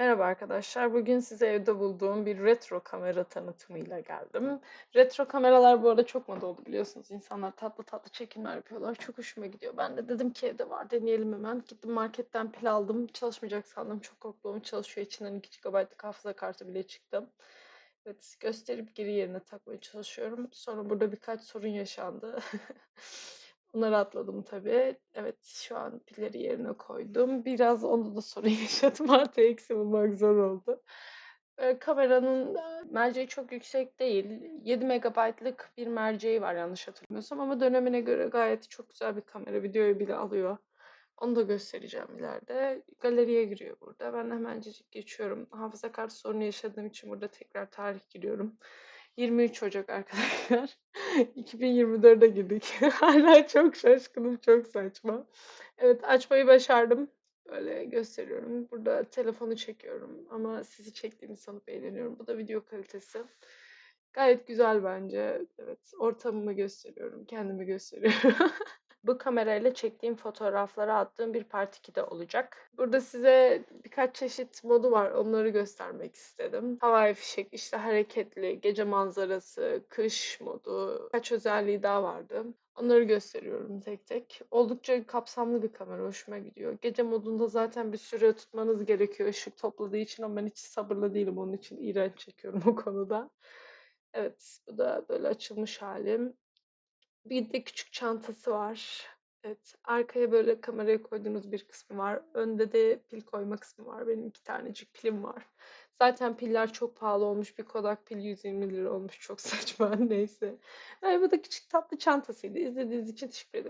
Merhaba arkadaşlar. Bugün size evde bulduğum bir retro kamera tanıtımıyla geldim. Retro kameralar bu arada çok moda oldu biliyorsunuz. İnsanlar tatlı tatlı çekimler yapıyorlar. Çok hoşuma gidiyor. Ben de dedim ki evde var deneyelim hemen. Gittim marketten pil aldım. Çalışmayacak sandım. Çok korktum çalışıyor. İçinden 2 GB'lık hafıza kartı bile çıktı. Evet, gösterip geri yerine takmaya çalışıyorum. Sonra burada birkaç sorun yaşandı. Onları atladım tabii. Evet, şu an pilleri yerine koydum. Biraz onda da sorun yaşadım. Artı eksi bulmak zor oldu. Eee, kameranın, eee, merceği çok yüksek değil. 7 megabaytlık bir merceği var yanlış hatırlamıyorsam ama dönemine göre gayet çok güzel bir kamera. Videoyu bile alıyor. Onu da göstereceğim ileride. Galeriye giriyor burada. Ben hemencecik geçiyorum. Hafıza kartı sorunu yaşadığım için burada tekrar tarih giriyorum. 23 Ocak arkadaşlar. 2024'e girdik. Hala çok şaşkınım, çok saçma. Evet, açmayı başardım. Böyle gösteriyorum. Burada telefonu çekiyorum ama sizi çektiğimi sanıp eğleniyorum. Bu da video kalitesi. Gayet güzel bence. Evet, ortamımı gösteriyorum, kendimi gösteriyorum. Bu kamerayla çektiğim fotoğrafları attığım bir part 2'de olacak. Burada size birkaç çeşit modu var. Onları göstermek istedim. Havai fişek, işte hareketli, gece manzarası, kış modu, birkaç özelliği daha vardı. Onları gösteriyorum tek tek. Oldukça kapsamlı bir kamera, hoşuma gidiyor. Gece modunda zaten bir süre tutmanız gerekiyor ışık topladığı için ama ben hiç sabırlı değilim. Onun için iğrenç çekiyorum o konuda. Evet, bu da böyle açılmış halim. Bir de küçük çantası var. Evet, arkaya böyle kamerayı koyduğunuz bir kısmı var. Önde de pil koyma kısmı var. Benim 2 tanecik pilim var. Zaten piller çok pahalı olmuş. Bir Kodak pil 120 lira olmuş. Çok saçma. Neyse. Eee, bu da küçük tatlı çantasıydı. İzlediğiniz için teşekkür ederim.